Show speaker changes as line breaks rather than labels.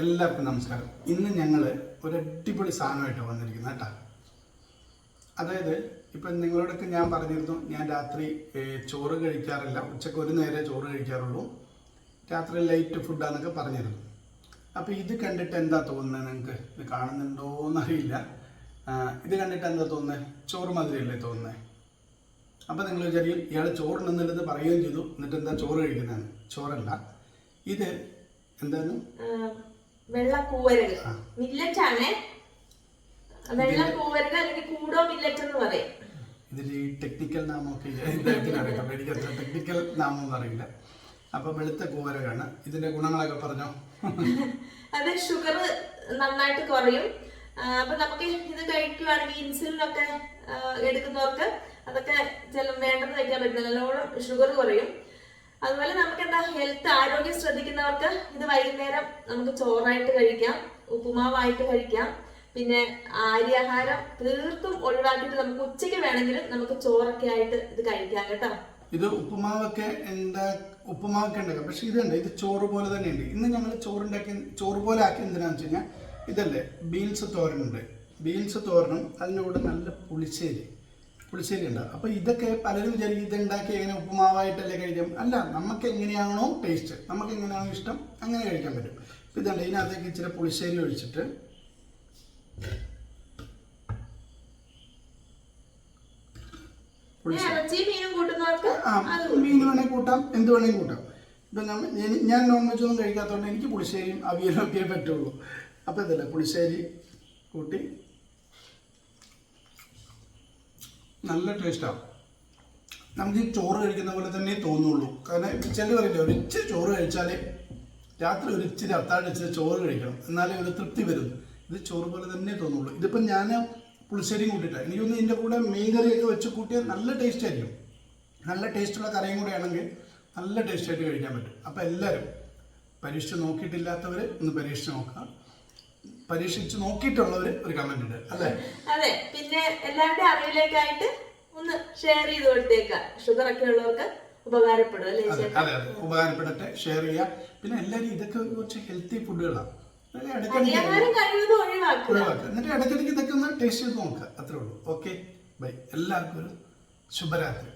എല്ലാവർക്കും നമസ്കാരം. ഇന്ന് ഞങ്ങൾ ഒരു അടിപൊളി സാധനമായിട്ട് വന്നിരിക്കുന്നത് കേട്ടോ. അതായത് ഇപ്പം നിങ്ങളോടൊക്കെ ഞാൻ പറഞ്ഞിരുന്നു ഞാൻ രാത്രി ചോറ് കഴിക്കാറില്ല. ഉച്ചയ്ക്ക് ഒരു നേരെ ചോറ് കഴിക്കാറുള്ളൂ. രാത്രി ലൈറ്റ് ഫുഡാന്നൊക്കെ പറഞ്ഞിരുന്നു. അപ്പോൾ ഇത് കണ്ടിട്ട് എന്താ തോന്നുന്നത് നിങ്ങൾക്ക് ഇത് കാണുന്നുണ്ടോയെന്നറിയില്ല എന്നറിയില്ല ഇത് കണ്ടിട്ട് എന്താ തോന്നുന്നത് ചോറ് മാതിരിയല്ലേ തോന്നുന്നത് അപ്പോൾ നിങ്ങൾ വിചാരിക്കും ഇയാൾ ചോറ് നിന്നില്ലെന്ന് പറയുകയും ചെയ്തു. എന്നിട്ട് എന്താ ചോറ് കഴിക്കുന്നതാണ് ചോറല്ല. ഇത് എന്താണ്
വെള്ളക്കൂവരകൾ
ആ.
മില്ലറ്റ് ആണ് വെള്ളക്കൂവരകൾ അല്ലെങ്കിൽ കൂടോ മില്ലറ്റ് എന്ന് പറയും.
ഇതിൽ ഈ ടെക്നിക്കൽ നാമമൊക്കെ ഇദ്ദേഹത്തിന് അറിയാം എനിക്ക് അത്ര ടെക്നിക്കൽ നാമമൊന്നും അറിയില്ല. വെളുത്ത കൂവരകാണ് ഇതിന്റെ ഗുണങ്ങളൊക്കെ പറഞ്ഞോ?
അത് ഷുഗർ നന്നായിട്ട് കുറയും. അപ്പൊ നമുക്ക് ഇത് കഴിക്കുവാണെങ്കിൽ ഇൻസുലിൻ ഒക്കെ എടുക്കുന്നവർക്ക് അതൊക്കെ ചില വേണ്ടെന്ന് വെക്കാൻ പറ്റില്ല. നല്ലോണം ഷുഗർ കുറയും. അതുപോലെ നമുക്ക് എന്താ ഹെൽത്ത് ആരോഗ്യം ശ്രദ്ധിക്കുന്നവർക്ക് ഇത് വൈകുന്നേരം നമുക്ക് ചോറായിട്ട് കഴിക്കാം ഉപ്പുമാവായിട്ട് കഴിക്കാം. പിന്നെ ആര്യാഹാരം തീർത്തും ഒഴിവാക്കിയിട്ട് നമുക്ക് ഉച്ചയ്ക്ക് വേണമെങ്കിലും നമുക്ക് ചോറൊക്കെ ആയിട്ട് ഇത് കഴിക്കാം കേട്ടോ.
ഇത് ഉപ്പുമാവൊക്കെ എന്താ ഉപ്പുമാവൊക്കെ ഉണ്ടാക്കാം. പക്ഷെ ഇതുണ്ട് ഇത് ചോറ് പോലെ തന്നെ ഉണ്ട് ഇന്ന് ഞങ്ങൾ ചോറുണ്ടാക്കി ചോറ് പോലെ ആക്കി എന്തിനാന്ന് വെച്ച് കഴിഞ്ഞാൽ ഇതല്ലേ ബീൻസ് തോരനുണ്ട്. ബീൻസ് തോരനും അതിന്റെ കൂടെ നല്ല പുളിശ്ശേരി. പുളിശ്ശേരി ഉണ്ടാവും അപ്പോൾ ഇതൊക്കെ പലരും വിചാരിക്കും ഇതുണ്ടാക്കി എങ്ങനെ ഉപ്പുമാവായിട്ടല്ലേ കഴിക്കാം? അല്ല നമുക്ക് എങ്ങനെയാണോ ടേസ്റ്റ് നമുക്ക് എങ്ങനെയാണോ ഇഷ്ടം അങ്ങനെ കഴിക്കാൻ പറ്റും. ഇപ്പം ഇതുണ്ട് ഇതിനകത്തേക്ക് ഇച്ചിരി പുളിശ്ശേരി ഒഴിച്ചിട്ട് മീൻ വേണേൽ കൂട്ടാം എന്ത് വേണേലും കൂട്ടാം. ഇപ്പം ഞാൻ- നോൺ വെജ് ഒന്നും കഴിക്കാത്തതുകൊണ്ട് എനിക്ക് പുളിശ്ശേരിയും അവിയലും ഒക്കെ പറ്റുള്ളൂ. അപ്പം ഇതല്ലേ പുളിശ്ശേരി കൂട്ടി നല്ല ടേസ്റ്റാണ് നമുക്ക് ഈ ചോറ് കഴിക്കുന്ന പോലെ തന്നെ തോന്നുള്ളൂ. കാരണം ചില പറയില്ല ഒരു ഇച്ചിരി ചോറ് കഴിച്ചാലേ രാത്രി ഒരു ഇച്ചിരി അത്താഴം ഇച്ചിരി ചോറ് കഴിക്കണം. എന്നാലേ ഒരു തൃപ്തി വരും. ഇത് ചോറ് പോലെ തന്നെ തോന്നുള്ളൂ. ഇതിപ്പം ഞാൻ പുളിശ്ശേരിയും കൂട്ടിയിട്ടാണ് എനിക്കൊന്ന് ഇതിന്റെ കൂടെ മീൻ കറിയൊക്കെ വെച്ച് കൂട്ടിയാൽ നല്ല ടേസ്റ്റ് ആയിരിക്കും. നല്ല ടേസ്റ്റുള്ള കറിയും കൂടെ ആണെങ്കിൽ നല്ല ടേസ്റ്റായിട്ട് കഴിക്കാൻ പറ്റും. അപ്പോൾ എല്ലാവരും പരീക്ഷിച്ച് നോക്കിയിട്ടില്ലാത്തവർ ഒന്ന് പരീക്ഷിച്ച് നോക്കുക. പരീക്ഷിച്ച് നോക്കിയിട്ടുള്ളവർ ഒരു കമന്റ് ഉണ്ട്. അല്ലേ?
അതെ. പിന്നെ എല്ലാവരുടെ അറിവിലേക്കായിട്ട് ഒന്ന് ഷെയർ ചെയ്ത് കൊടുത്തേക്കാം ഷുഗർ ഒക്കെ ഉള്ളവർക്ക് ഉപകാരപ്പെടും അല്ലേ
അതെ അതെ അതെ. ഉപകാരപ്പെടട്ടെ ഷെയർ ചെയ്യുക. പിന്നെ എല്ലാവരും ഇതൊക്കെ കുറച്ച് ഹെൽത്തി ഫുഡുകളാണ് എന്നിട്ട് ഇടയ്ക്കിടയ്ക്ക് ഇതൊക്കെ ഒന്ന് ടേസ്റ്റ് ചെയ്ത് നോക്കുക. അത്രേ ഉള്ളൂ. ഓക്കെ ബൈ എല്ലാവർക്കും ഒരു ശുഭരാത്രി.